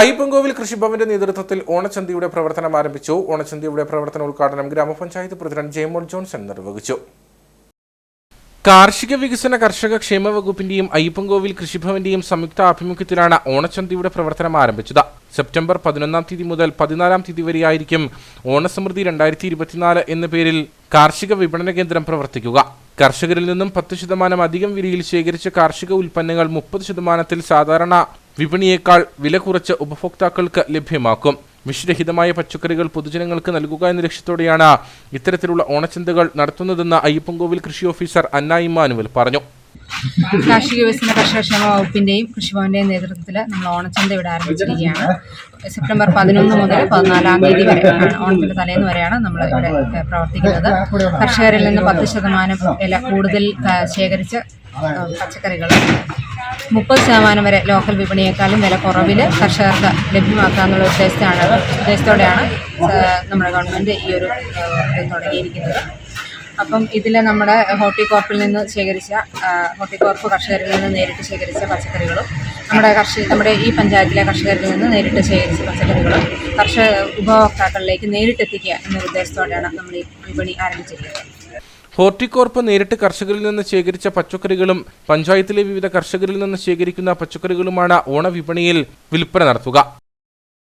അയ്യപ്പൻകോവിൽ കൃഷിഭവന്റെ നേതൃത്വത്തിൽ ഓണച്ചന്തയുടെ പ്രവർത്തനം ആരംഭിച്ചു. ഓണച്ചന്തയുടെ പ്രവർത്തന ഉദ്ഘാടനം ഗ്രാമപഞ്ചായത്ത് പ്രസിഡന്റ് ജെയ്മോൾ ജോൺസൺ നിർവഹിച്ചു. കാർഷിക വികസന കർഷക ക്ഷേമ വകുപ്പിന്റെയും അയ്യപ്പൻകോവിൽ കൃഷിഭവന്റെയും സംയുക്ത ആഭിമുഖ്യത്തിലാണ് ഓണച്ചന്തയുടെ പ്രവർത്തനം ആരംഭിച്ചത്. സെപ്റ്റംബർ പതിനൊന്നാം തീയതി മുതൽ പതിനാലാം തീയതി വരെയായിരിക്കും ഓണസമൃദ്ധി രണ്ടായിരത്തി ഇരുപത്തിനാല് എന്ന പേരിൽ കാർഷിക വിപണന കേന്ദ്രം പ്രവർത്തിക്കുക. കർഷകരിൽ നിന്നും പത്ത് ശതമാനം അധികം വിലയിൽ ശേഖരിച്ച കാർഷിക ഉൽപ്പന്നങ്ങൾ മുപ്പത് ശതമാനത്തിൽ സാധാരണ വിപണിയേക്കാൾ വില കുറച്ച് ഉപഭോക്താക്കൾക്ക് ലഭ്യമാക്കും. വിഷരഹിതമായ പച്ചക്കറികൾ പൊതുജനങ്ങൾക്ക് നൽകുക എന്ന ലക്ഷ്യത്തോടെയാണ് ഇത്തരത്തിലുള്ള ഓണച്ചന്തകൾ നടത്തുന്നതെന്ന് അയ്യപ്പൻകോവിൽ കൃഷി ഓഫീസർ അന്ന ഇമ്മാനുവൽ പറഞ്ഞു. കാർഷിക വികസന കർഷക ക്ഷേമ വകുപ്പിന്റെയും കൃഷിഭവന്റെയും നേതൃത്വത്തിൽ നമ്മൾ ഓണച്ചന്ത ഇവിടെ ആരംഭിച്ചിരിക്കുകയാണ്. സെപ്റ്റംബർ പതിനൊന്ന് മുതൽ പതിനാലാം തീയതി വരെ ഓണത്തിന്റെ തലേന്ന് വരെയാണ് നമ്മൾ ഇവിടെ പ്രവർത്തിക്കുന്നത്. കർഷകരിൽ നിന്ന് പത്ത് ശതമാനം വില കൂടുതൽ ശേഖരിച്ച് പച്ചക്കറികൾ മുപ്പത് ശതമാനം വരെ ലോക്കൽ വിപണിയേക്കാളും വില കുറവിൽ കർഷകർക്ക് ലഭ്യമാക്കാന്നുള്ള ഉദ്ദേശത്താണ് ഉദ്ദേശത്തോടെയാണ് നമ്മുടെ ഗവൺമെന്റ് ഈ ഒരു തുടങ്ങിയിരിക്കുന്നത്. അപ്പം ഇതിൽ നമ്മുടെ ഹോർട്ടികോർപ്പിൽ നിന്ന് ശേഖരിച്ച ഹോർട്ടികോർപ്പ് കർഷകരിൽ നിന്ന് നേരിട്ട് ശേഖരിച്ച പച്ചക്കറികളും നമ്മുടെ കർഷക നമ്മുടെ ഈ പഞ്ചായത്തിലെ കർഷകരിൽ നിന്ന് നേരിട്ട് ശേഖരിച്ച പച്ചക്കറികളും കർഷക ഉപഭോക്താക്കളിലേക്ക് നേരിട്ടെത്തിക്കുക എന്ന ഉദ്ദേശത്തോടെയാണ് നമ്മൾ ഈ വിപണി ആരംഭിച്ചിരിക്കുന്നത്. ഹോർട്ടികോർപ്പ് നേരിട്ട് കർഷകരിൽ നിന്ന് ശേഖരിച്ച പച്ചക്കറികളും പഞ്ചായത്തിലെ വിവിധ കർഷകരിൽ നിന്ന് ശേഖരിക്കുന്ന പച്ചക്കറികളുമാണ് ഓണവിപണിയിൽ വിൽപ്പന നടത്തുക.